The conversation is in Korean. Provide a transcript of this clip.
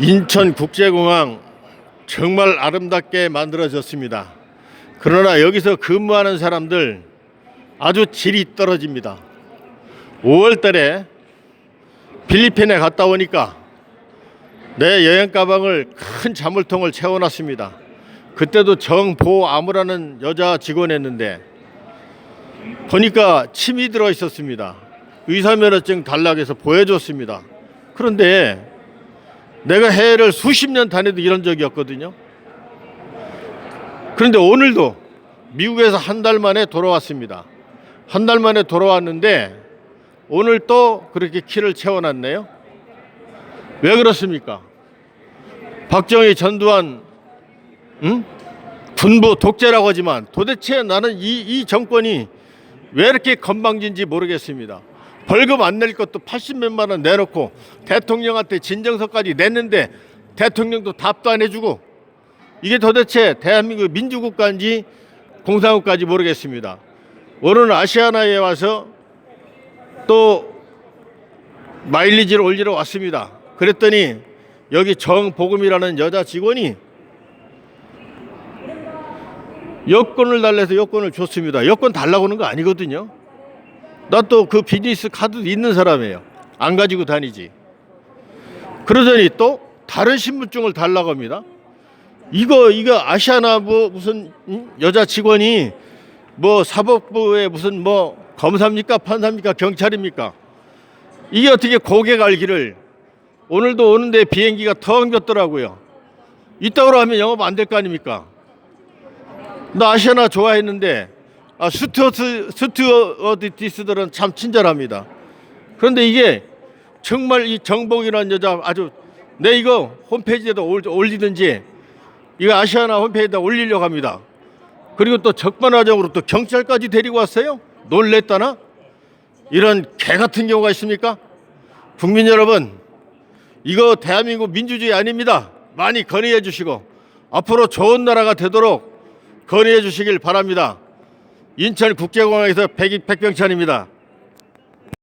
인천국제공항 정말 아름답게 만들어졌습니다. 그러나 여기서 근무하는 사람들 아주 질이 떨어집니다. 5월 달에 필리핀에 갔다 오니까 내 여행 가방을 큰 자물통을 채워놨습니다. 그때도 정보 아무라는 여자 직원이었는데 보니까 침이 들어 있었습니다. 의사면허증 해서 보여줬습니다. 그런데 내가 해외를 수십 년 다녀도 이런 적이 없거든요. 그런데 오늘도 미국에서 한 달 만에 돌아왔습니다. 한 달 만에 돌아왔는데 오늘 또 그렇게 키를 채워놨네요. 왜 그렇습니까? 박정희 전두환 응? 군부 독재라고 하지만 도대체 나는 이, 이 정권이 왜 이렇게 건방진지 모르겠습니다. 벌금 안 낼 것도 80몇만 원 내놓고 대통령한테 진정서까지 냈는데 대통령도 답도 안 해주고 이게 도대체 대한민국 민주국가인지 공산국가인지 모르겠습니다. 오늘 아시아나에 와서 또 마일리지를 올리러 왔습니다. 그랬더니 여기 정복음이라는 여자 직원이 여권을 달래서 여권을 줬습니다. 여권 달라고 하는 거 아니거든요. 나 또 그 비즈니스 카드 있는 사람이에요. 안 가지고 다니지. 그러더니 또 다른 신분증을 달라고 합니다. 이거 이거 아시아나 뭐 무슨 응? 여자 직원이 뭐 사법부의 무슨 뭐 검사입니까 판사입니까 경찰입니까? 이게 어떻게 갈 길을 오늘도 오는데 비행기가 텅 겼더라고요. 이따구로 하면 영업 안 될 거 아닙니까? 나 아시아나 좋아했는데 아, 스튜어트 스튜어디스들은 참 친절합니다. 그런데 이게 정말 이 정복이라는 여자 아주 내 이거 홈페이지에다 올- 올리든지 이거 아시아나 홈페이지에다 올리려고 합니다. 그리고 또 적반하장으로 또 경찰까지 데리고 왔어요. 놀랬다나? 이런 개 같은 경우가 있습니까? 국민 여러분, 이거 대한민국 민주주의 아닙니다. 많이 건의해 주시고 앞으로 좋은 나라가 되도록 건의해 주시길 바랍니다. 인천국제공항에서 백, 백병찬입니다.